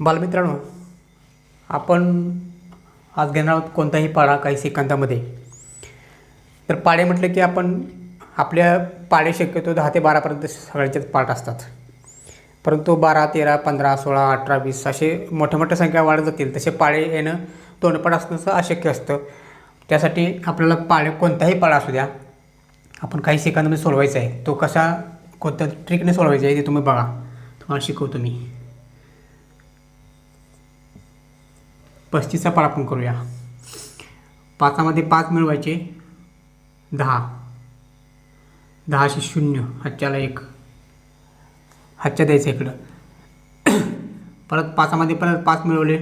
बालमित्रांनो आपण आज घेणार आहोत कोणताही पाढा काही सेकंदामध्ये. तर पाडे म्हटलं की आपण आपल्या पाडे शक्यतो दहा ते बारापर्यंत सगळ्यांचेच पाठ असतात. परंतु बारा तेरा पंधरा सोळा अठरा वीस असे मोठ्या मोठ्या संख्या वाढत जातील तसे पाळे येणं तोंडपाठ असणं अशक्य असतं. त्यासाठी आपल्याला पाळे कोणताही पाळा असू द्या आपण काही सेकंदामध्ये सोडवायचा आहे. तो कसा कोणत्या ट्रिकने सोडवायचा आहे ते तुम्ही बघा. तुम्हाला शिकवतो मी. पस्तीसचा पाळ आपण करूया. पाचामध्ये पाच मिळवायचे. दहा. दहाशे शून्य हातच्याला एक. हातच्या द्यायचं इकडं. परत पाचामध्ये परत पाच मिळवले.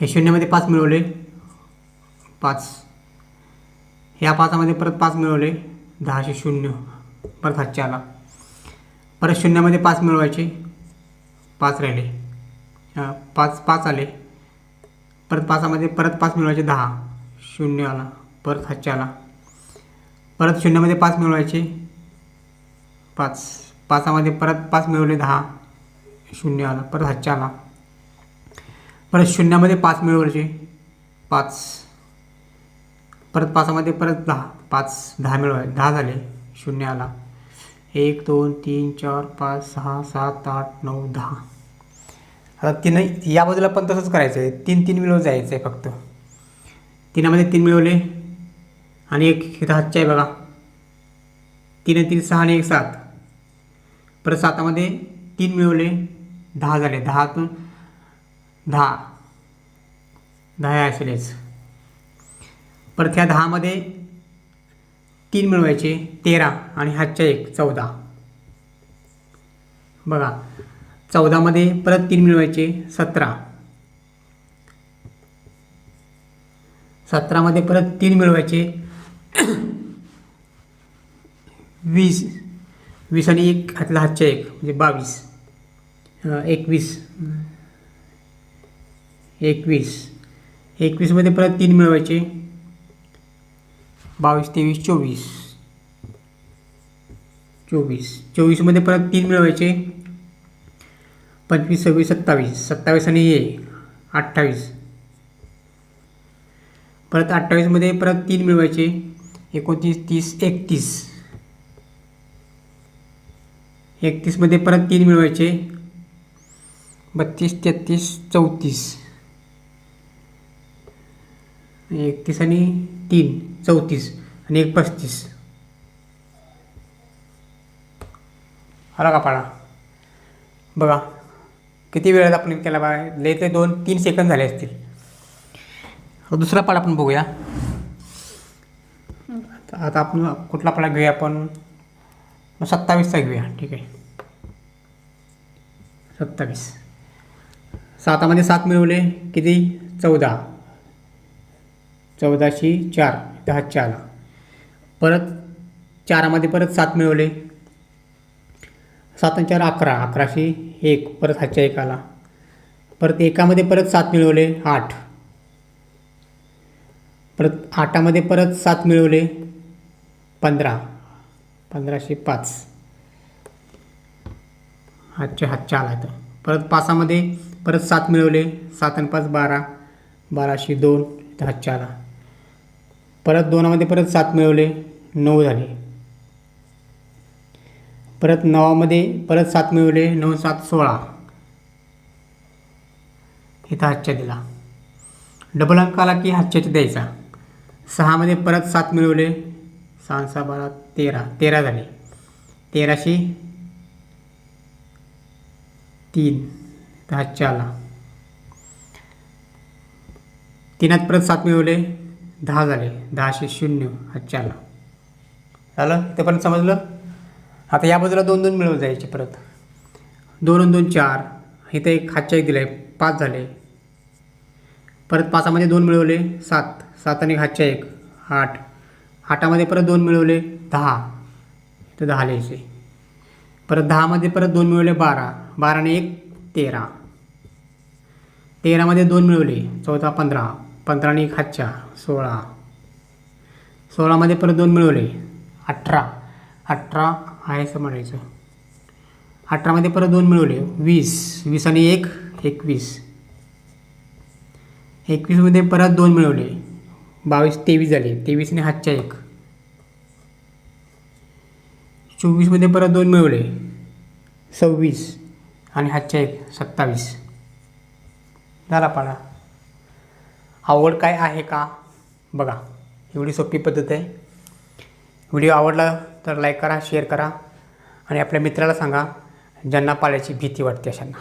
हे शून्यमध्ये पाच मिळवले. पाच. ह्या पाचामध्ये परत पाच मिळवले. दहाशे शून्य परत हातच्या आला परत शून्यामध्ये पाच मिळवायचे. पाच राहिले. पाच पाच आले. परत पाचामध्ये परत पाच मिळवायचे दहा. शून्य आला. परत हातच्या आला. परत शून्यामध्ये पाच मिळवायचे पाच. पाचामध्ये परत पाच मिळवले दहा. शून्य आला. परत हातच्या आला. परत शून्यामध्ये पाच मिळवायचे पाच. परत पाचामध्ये परत दहा. पाच. दहा मिळवाय दहा झाले. शून्य आला. एक दोन तीन चार पाच सहा सात आठ नऊ दहा. आता तीन या बाजूला पण तसंच करायचं आहे तीन तीन मिळवून जायचं आहे फक्त. तिनामध्ये तीन मिळवले आणि एक इथं हातच्या आहे बघा. तीन आणि तीन सहा आणि एक सात. परत सातामध्ये तीन मिळवले दहा झाले. दहातून दहा. दहा असेलच. परत ह्या दहामध्ये तीन मिळवायचे तेरा आणि हातच्या एक चौदा. बघा. चौदामध्ये परत तीन मिळवायचे सतरा. सतरामध्ये परत तीन मिळवायचे. वीस. वीस आणि एक हातला हातच्या एक म्हणजे बावीस. एकवीस. एकवीस. एकवीसमध्ये परत तीन मिळवायचे. बावीस तेवीस चोवीस. चोवीस. चोवीसमध्ये परत तीन मिळवायचे. पंचवीस सव्वीस सत्तावीस. सत्तावीस आणि हे अठ्ठावीस. परत अठ्ठावीसमध्ये परत तीन मिळवायचे. एकोणतीस तीस एकतीस. एकतीसमध्ये परत तीन मिळवायचे. बत्तीस तेहतीस चौतीस. एकतीस आणि तीन चौतीस आणि एक पस्तीस. आला का पाडा? बघा. किती वेळात आपण केला बघा लय ते दोन तीन सेकंद झाले असतील. हो, दुसरा पाडा आपण बघूया. आता आपण कुठला पाडा घेऊया आपण? मग सत्तावीसचा घेऊया. ठीक आहे. सत्तावीस. सातामध्ये सात मिळवले. किती? चौदा. चौदाशे चार. दहा चार. परत चारामध्ये परत सात मिळवले. सात चार अकरा. अकराशे एक. परत हातच्या एकाला. परत एकामध्ये परत सात मिळवले आठ. परत आठामध्ये परत सात मिळवले पंधरा. पंधराशे पाच. हातच्या हातच्या आला तर परत पाचामध्ये परत सात मिळवले सात आणि पाच बारा. बाराशे दोन. हातच्या आला. परत दोनामध्ये परत सात मिळवले नऊ झाले. परत नवामध्ये परत सात मिळवले नऊ सात सोळा. इथं हातच्या दिला. डबल अंक आला की हातच्याचे द्यायचा. सहामध्ये परत सात मिळवले सहा सहा बारा तेरा. तेरा झाले. तेराशे तीन. तर हातच्या आला. तीनात परत सात मिळवले दहा झाले. दहाशे शून्य. हातच्या आला. झालं? इथंपर्यंत समजलं? आता या बाजूला दोन दोन मिळवून जायचे परत. दोन दोन चार. इथं एक हातच्या एक दिलं आहे पाच झाले. परत पाचामध्ये दोन मिळवले. सात. सात आणि हातच्या एक. आठ. आठामध्ये परत दोन मिळवले. दहा. तर दहा लिहायचे. परत दहामध्ये परत दोन मिळवले बारा. बाराने एक तेरा. तेरामध्ये दोन मिळवले. चौदा पंधरा. पंधराने एक हातच्या सोळा. सोळामध्ये परत दोन मिळवले. अठरा. अठरा आहे असं म्हणायचं. अठरामध्ये परत दोन मिळवले. वीस. वीस आणि एक एकवीस. एकवीसमध्ये परत दोन मिळवले. बावीस तेवीस झाले. तेवीसने हातच्या एक. चोवीसमध्ये परत दोन मिळवले. सव्वीस आणि हातच्या एक. सत्तावीस. झाला पाडा. आवड काय आहे का? बघा. एवढी सोपी पद्धत आहे. व्हिडिओ आवडला तर लाईक करा शेअर करा आणि आपल्या मित्राला सांगा ज्यांना पाण्याची भीती वाटते अशांना.